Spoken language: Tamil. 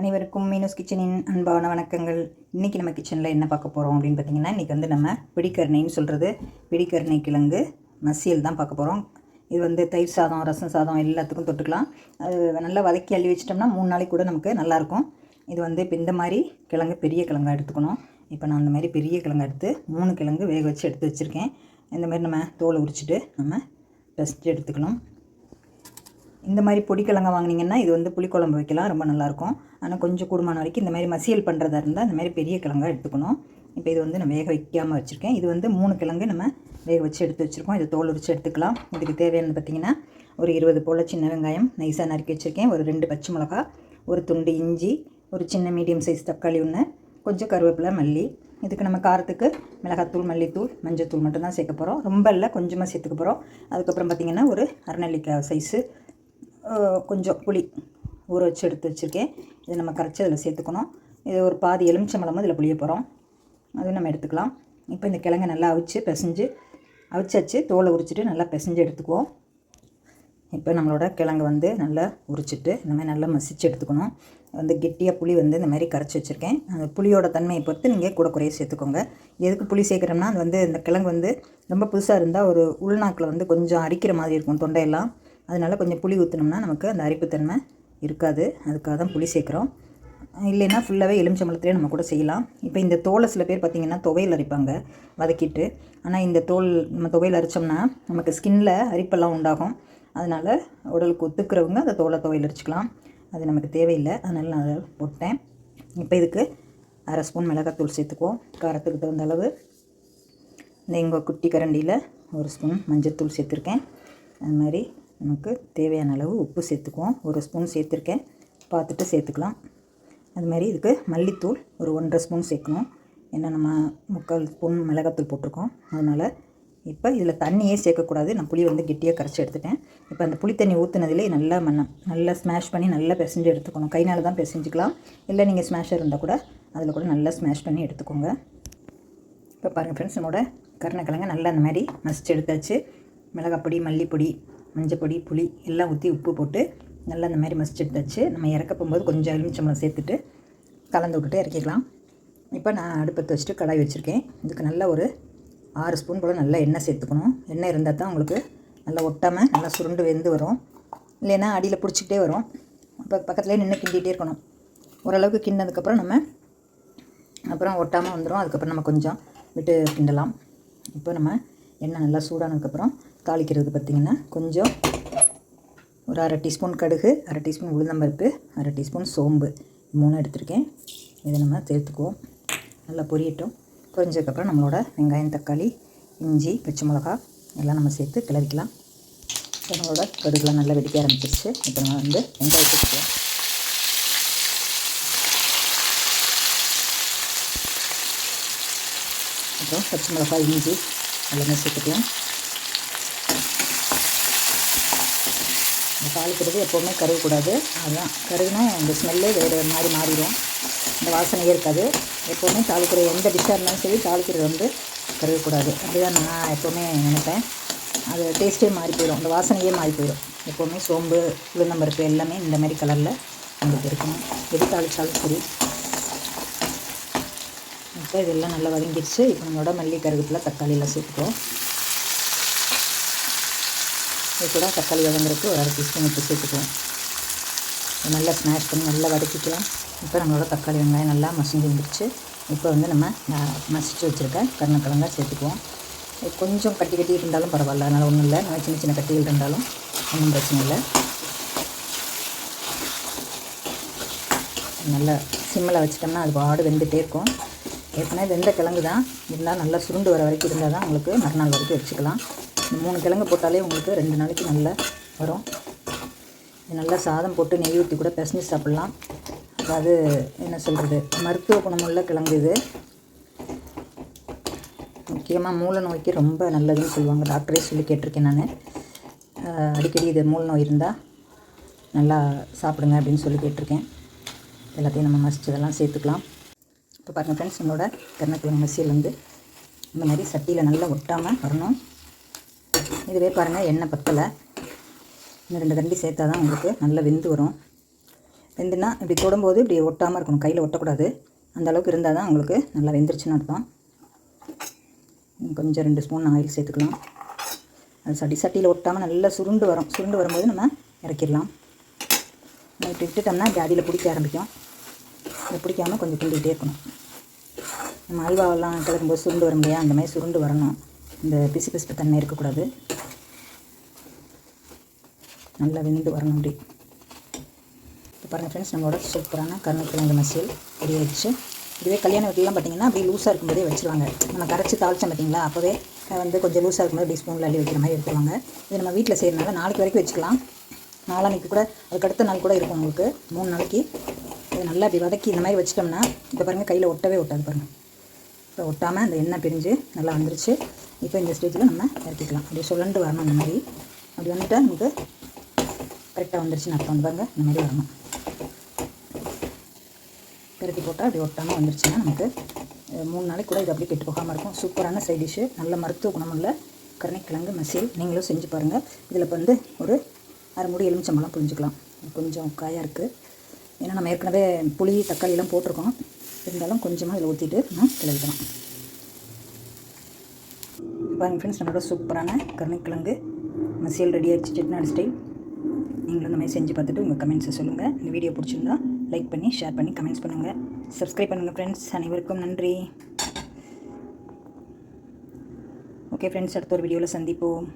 அனைவருக்கும் மீனோஸ் கிச்சனின் அன்பான வணக்கங்கள். இன்றைக்கி நம்ம கிச்சனில் என்ன பார்க்க போகிறோம் அப்படின்னு பார்த்தீங்கன்னா இன்றைக்கி வந்து நம்ம பிடிக்கருணைன்னு சொல்கிறது பிடிக்கருணை கிழங்கு மசியல் தான் பார்க்க போகிறோம் இது வந்து தயிர் சாதம் ரசம் சாதம் எல்லாத்துக்கும் தொட்டுக்கலாம். அது நல்லா வதக்கி அள்ளி வச்சிட்டோம்னா மூணு நாளைக்கு கூட நமக்கு நல்லாயிருக்கும் இது வந்து இப்போ இந்த மாதிரி கிழங்கு பெரிய கிழங்காக எடுத்துக்கணும். இப்போ நான் அந்த மாதிரி பெரிய கிழங்கு எடுத்து மூணு கிழங்கு வேக வச்சு எடுத்து வச்சுருக்கேன். இந்த மாதிரி நம்ம தோலை உரிச்சிட்டு நம்ம பெஸ்ட்டு எடுத்துக்கணும் இந்த மாதிரி பொடி கிழங்கு வாங்கினீங்கன்னா இது வந்து புளிக்குழம்பு வைக்கலாம் ரொம்ப நல்லாயிருக்கும் ஆனால் கொஞ்சம் கூடுமான வரைக்கும் இந்த மாதிரி மசியல் பண்ணுறதா இருந்தால் இந்த மாதிரி பெரிய கிழங்காக எடுத்துக்கணும். இப்போ இது வந்து நான் வேக வைக்காமல் வச்சுருக்கேன். இது வந்து மூணு கிழங்கு நம்ம வேக வச்சு எடுத்து வச்சுருக்கோம். இது தோல் உரிச்சு எடுத்துக்கலாம். இதுக்கு தேவையானது பார்த்திங்கன்னா ஒரு இருபது போல் சின்ன வெங்காயம் நைஸாக நறுக்கி வச்சுருக்கேன். ஒரு ரெண்டு பச்சை மிளகா ஒரு துண்டு இஞ்சி ஒரு சின்ன மீடியம் சைஸ் தக்காளி ஒன்று கொஞ்சம் கருவேப்பிலை மல்லி. இதுக்கு நம்ம காரத்துக்கு மிளகாத்தூள் மல்லித்தூள் மஞ்சத்தூள் மட்டும்தான் சேர்க்க போகிறோம் ரொம்ப இல்லை கொஞ்சமாக சேர்த்துக்க போகிறோம் அதுக்கப்புறம் பார்த்திங்கன்னா ஒரு அரைநெல்லிக்காய் சைஸு கொஞ்சம் புளி ஊற வச்சு எடுத்து வச்சுருக்கேன். இதை நம்ம கரைச்சி அதில் சேர்த்துக்கணும். இது ஒரு பாதி எலுமிச்சம்பழமும் இதில் புளிய போகிறோம் அதுவும் நம்ம எடுத்துக்கலாம். இப்போ இந்த கிழங்கை நல்லா அவிச்சு பிசைஞ்சு அவிச்சாச்சு தோலை உரிச்சிட்டு நல்லா பிசைஞ்சு எடுத்துக்குவோம். இப்போ நம்மளோட கிழங்கு வந்து நல்லா உரிச்சிட்டு இந்த மாதிரி நல்லா மசிச்சு எடுத்துக்கணும். வந்து கெட்டியாக புளி வந்து இந்த மாதிரி கரைச்சி வச்சுருக்கேன். அந்த புளியோட தன்மையை பொறுத்து நீங்கள் கூட குறைய சேர்த்துக்கோங்க. எதுக்கு புளி சேர்க்குறோம்னா அது வந்து இந்த கிழங்கு வந்து ரொம்ப புதுசாக இருந்தால் ஒரு உள்நாக்கில் வந்து கொஞ்சம் அரிக்கிற மாதிரி இருக்கும் தொண்டையெல்லாம். அதனால் கொஞ்சம் புளி ஊற்றினோம்னா நமக்கு அந்த அரிப்புத்தன்மை இருக்காது. அதுக்காக தான் புளி சேர்க்குறோம். இல்லைன்னா ஃபுல்லாகவே எலுமிச்சம்பழத்துலேயே நம்ம கூட செய்யலாம். இப்போ இந்த தோலை சில பேர் பார்த்திங்கன்னா துவையல் அரைப்பாங்க வதக்கிட்டு. ஆனால் இந்த தோல் நம்ம துவையல் அரைச்சோம்னா நமக்கு ஸ்கின்னில் அரிப்பெல்லாம் உண்டாகும். அதனால் உடலுக்கு ஒத்துக்கிறவங்க அந்த தோலை துவையல் அரைச்சிக்கலாம். அது நமக்கு தேவையில்லை. அதனால் நான் அதை போட்டேன். இப்போ இதுக்கு அரை ஸ்பூன் மிளகாத்தூள் சேர்த்துக்குவோம். காரத்துக்கு தகுந்த அளவு. இந்த எங்கள் குட்டி கரண்டியில் ஒரு ஸ்பூன் மஞ்சத்தூள் சேர்த்துருக்கேன். அது மாதிரி நமக்கு தேவையான அளவு உப்பு சேர்த்துக்குவோம். ஒரு ஸ்பூன் சேர்த்துருக்கேன். பார்த்துட்டு சேர்த்துக்கலாம். அது மாதிரி இதுக்கு மல்லித்தூள் ஒரு ஒன்றரை ஸ்பூன் சேர்க்கணும். ஏன்னா நம்ம முக்கால் ஸ்பூன் மிளகாத்தூள் போட்டிருக்கோம். அதனால் இப்போ இதில் தண்ணியே சேர்க்கக்கூடாது. நான் புளி வந்து கெட்டியாக கரைச்சி எடுத்துட்டேன். இப்போ அந்த புளி தண்ணி ஊற்றுனதுலே நல்லா மண்ணம் நல்லா ஸ்மாஷ் பண்ணி நல்லா பிசைஞ்சு எடுத்துக்கணும். கைனால் தான் பிசைஞ்சிக்கலாம். இல்லை நீங்கள் ஸ்மாஷர் இருந்தால் கூட அதில் கூட நல்லா ஸ்மாஷ் பண்ணி எடுத்துக்கோங்க. இப்போ பாருங்கள் ஃப்ரெண்ட்ஸ் நம்மளோட கருணக்கிழங்கு நல்லா அந்த மாதிரி மசிச்சு எடுத்தாச்சு. மிளகாப்பொடி மல்லிப்பொடி மஞ்சப்பொடி புளி எல்லாம் ஊற்றி உப்பு போட்டு நல்லா அந்த மாதிரி மசிச்சு எடுத்தாச்சு நம்ம இறக்க போகும்போது கொஞ்சம் எலுமிச்சம்பழம் சேர்த்துட்டு கலந்து விட்டுட்டு இறக்கிக்கலாம். இப்போ நான் அடுப்பத்தை வச்சுட்டு கடாய் வச்சுருக்கேன். இதுக்கு நல்ல ஒரு ஆறு ஸ்பூன் போல் நல்லா எண்ணெய் சேர்த்துக்கணும். எண்ணெய் இருந்தால் தான் உங்களுக்கு நல்லா ஒட்டாமல் நல்லா சுருண்டு வெந்து வரும். இல்லைன்னா அடியில் பிடிச்சிக்கிட்டே வரும். இப்போ பக்கத்துலேயே நின்று கிண்டிகிட்டே இருக்கணும். ஓரளவுக்கு கிண்டினதுக்கப்புறம் நம்ம அப்புறம் ஒட்டாமல் வந்துடும் அதுக்கப்புறம் நம்ம கொஞ்சம் விட்டு கிண்டலாம். இப்போ நம்ம எண்ணெய் நல்லா சூடானதுக்கப்புறம் தாளிக்கிறது பார்த்திங்கன்னா கொஞ்சம் ஒரு அரை டீஸ்பூன் கடுகு அரை டீஸ்பூன் உளுந்தம்பருப்பு அரை டீஸ்பூன் சோம்பு மூணு எடுத்திருக்கேன். இதை நம்ம சேர்த்துக்குவோம். நல்லா பொரியட்டும். பொரிஞ்சதுக்கப்புறம் நம்மளோட வெங்காயம் தக்காளி இஞ்சி பச்சை மிளகா எல்லாம் நம்ம சேர்த்து கிளறிக்கலாம். இப்போ நம்மளோட கடுகுலாம் நல்லா வெடிக்க ஆரம்பிச்சிருச்சு. இப்போ நம்ம வந்து வெங்காயத்தை சேர்த்துக்கலாம் அப்புறம் பச்சை மிளகாய் இஞ்சி எல்லாமே சேர்த்துக்கலாம். தாளிக்கிறது எப்போவுமே கருகக்கூடாது. அதுதான் கருகுனா இந்த ஸ்மெல்லே வேறு மாதிரி மாறிடும். இந்த வாசனையே இருக்காது. எப்போவுமே தாளிக்கிற எந்த டிஷ்ஷாக இருந்தாலும் சரி தாளிக்கிறது வந்து கருகக்கூடாது. அப்படிதான் நான் எப்போவுமே நினைப்பேன். அது டேஸ்ட்டே மாறி போயிடும். அந்த வாசனையே மாறி போயிடும். எப்போவுமே சோம்பு உளுந்தம்பருப்பு எல்லாமே இந்த மாதிரி கலரில் உங்களுக்கு இருக்கணும். எது தாளித்தாலும் சரி. இப்போ இதெல்லாம் நல்லா வதங்கிடுச்சு. இப்போ நம்மளோட மல்லி கருவேப்பிலை தக்காளியெல்லாம் சேர்த்துக்கிறோம் இது கூட தக்காளி வதங்குறதுக்கு ஒரு அரை டீஸ்பூன் உப்பு சேர்த்துக்குவோம் நல்லா ஸ்மாஷ் பண்ணி நல்லா வதக்கிக்கலாம். இப்போ நம்மளோட தக்காளி வெங்காயம் நல்லா மசிஞ்சு வந்துருச்சு. இப்போ வந்து நம்ம மசிச்சு வச்சுருக்க கருணக்கிழங்கா சேர்த்துக்குவோம். கொஞ்சம் கட்டி கட்டி இருந்தாலும் பரவாயில்ல. அதனால் ஒன்றும் இல்லை. நம்ம சின்ன சின்ன கட்டிகள் இருந்தாலும் ஒன்றும் பிரச்சனை இல்லை. நல்லா சிம்மில் வச்சிட்டோம்னா அது பாடு வெந்துகிட்டே இருக்கும். ஏற்கனவே வெந்த கிழங்கு தான். இருந்தால் நல்லா சுருண்டு வர வரைக்கும் இருந்தால் தான் உங்களுக்கு மறுநாள் வரைக்கும் வச்சுக்கலாம். இந்த மூணு கிழங்கு போட்டாலே உங்களுக்கு ரெண்டு நாளைக்கு நல்லா வரும். இது நல்லா சாதம் போட்டு நெய் ஊற்றி கூட பிசைஞ்சு சாப்பிட்லாம். அதாவது என்ன சொல்கிறது மருத்துவ குணமுள்ள கிழங்கு இது. முக்கியமாக மூல நோய்க்கு ரொம்ப நல்லதுன்னு சொல்லுவாங்க. டாக்டரே சொல்லி கேட்டிருக்கேன் நான். அடிக்கடி இது மூல நோய் இருந்தால் நல்லா சாப்பிடுங்க அப்படின்னு சொல்லி கேட்டிருக்கேன். எல்லாத்தையும் நம்ம மசிச்சதெல்லாம் சேர்த்துக்கலாம். இப்போ பாருங்கள் ஃப்ரெண்ட்ஸ் நம்மளோட கருணக்கிழங்கு மசியல் வந்து இந்த மாதிரி சட்டியில் நல்லா ஒட்டாமல் வரணும். இதுவே பாருங்கள் எண்ணெய் பத்தலை. இன்னும் ரெண்டு தண்டி சேர்த்தா தான் உங்களுக்கு நல்லா வெந்து வரும். வெந்துன்னா இப்படி தொடும்போது இப்படி ஒட்டாமல் இருக்கணும். கையில் ஒட்டக்கூடாது. அந்த அளவுக்கு இருந்தால் தான் உங்களுக்கு நல்லா வெந்துருச்சுன்னு அர்த்தம். கொஞ்சம் ரெண்டு ஸ்பூன் ஆயில் சேர்த்துக்கலாம். அது சட்டி சட்டியில் ஒட்டாமல் நல்லா சுருண்டு வரும். சுருண்டு வரும்போது நம்ம இறக்கிடலாம். நைட்டு விட்டுட்டோம்னா இப்படி அடியில் பிடிக்க ஆரம்பிக்கும். அதை பிடிக்காமல் கொஞ்சம் கிண்டிகிட்டே இருக்கணும். நம்ம அல்வாவெல்லாம் கிளக்கும்போது சுருண்டு வரும் இல்லையா? அந்த மாதிரி சுருண்டு வரணும். இந்த பிசு பிசுப்பு தன்மை இருக்கக்கூடாது. நல்லா வெந்து வரணும் அப்படி. இப்போ பாருங்கள் ஃப்ரெண்ட்ஸ் நம்மளோட சூப்பரான கருணக்கிழங்கு மசியல் ரெடி ஆகிடுச்சு இதுவே கல்யாண வீட்டிலலாம் பார்த்தீங்கன்னா அப்படியே லூஸாக இருக்கும்போதே வச்சுருவாங்க. நம்ம கரைச்சி தாளிச்சோம் பார்த்தீங்களா அப்போவே வந்து கொஞ்சம் லூஸாக இருக்கும்போது அப்படி ஸ்பூனில் அள்ளி வைக்கிற மாதிரி எடுத்துருவாங்க. இது நம்ம வீட்டில் செய்யறதுனால நாளைக்கு வரைக்கும் வச்சுக்கலாம். நாளான்னைக்கு கூட அதுக்கு அடுத்த நாள் கூட இருக்கும் உங்களுக்கு. மூணு நாளைக்கு. இதை நல்லா அப்படி வதக்கி இந்த மாதிரி வச்சிட்டோம்னா இப்போ பாருங்கள் கையில் ஒட்டவே ஒட்டாது பாருங்கள் இப்போ ஒட்டாமல் அந்த எண்ணெய் பிரிஞ்சு நல்லா வந்துருச்சு. இப்போ இந்த ஸ்டேஜில் நம்ம இறக்கிக்கலாம். அப்படியே சுழண்டு வரணும் அந்த மாதிரி. அப்படி வந்துட்டால் நமக்கு கரெக்டாக வந்துருச்சுன்னு அர்த்தம் வந்து பாருங்க இந்த மாதிரி வரணும். பெருக்கி போட்டால் அப்படி ஒட்டாமல் வந்துருச்சுன்னா நமக்கு மூணு நாளைக்கு கூட இது அப்படியே கெட்டு போகாமல் இருக்கும். சூப்பரான சைட் டிஷ்ஷு நல்ல மருத்துவ குணமுள்ள கருணைக்கிழங்கு மசியல் நீங்களும் செஞ்சு பாருங்கள் இதில் இப்போ வந்து ஒரு அரை மூடி எலுமிச்சம்பழம் புரிஞ்சுக்கலாம் கொஞ்சம் காயாக இருக்குது ஏன்னா நம்ம ஏற்கனவே புளி தக்காளியெல்லாம் போட்டிருக்கோம். இருந்தாலும் கொஞ்சமாக இதில் ஊற்றிட்டு நம்ம கிளவிக்கலாம் பாருங்கள் ஃப்ரெண்ட்ஸ் நம்மளோட சூப்பரான கருணைக்கிழங்கு மசியல் ரெடி ஆகிடுச்சு செட்நாடு ஸ்டைல் நீங்களும் இந்த மாதிரி செஞ்சு பார்த்துட்டு உங்கள் கமெண்ட்ஸை சொல்லுங்கள் இந்த வீடியோ பிடிச்சிருந்தா லைக் பண்ணி ஷேர் பண்ணி கமெண்ட்ஸ் பண்ணுங்கள் சப்ஸ்கிரைப் பண்ணுங்கள் ஃப்ரெண்ட்ஸ் அனைவருக்கும் நன்றி. ஓகே ஃப்ரெண்ட்ஸ் அடுத்த ஒரு வீடியோவில் சந்திப்போம்.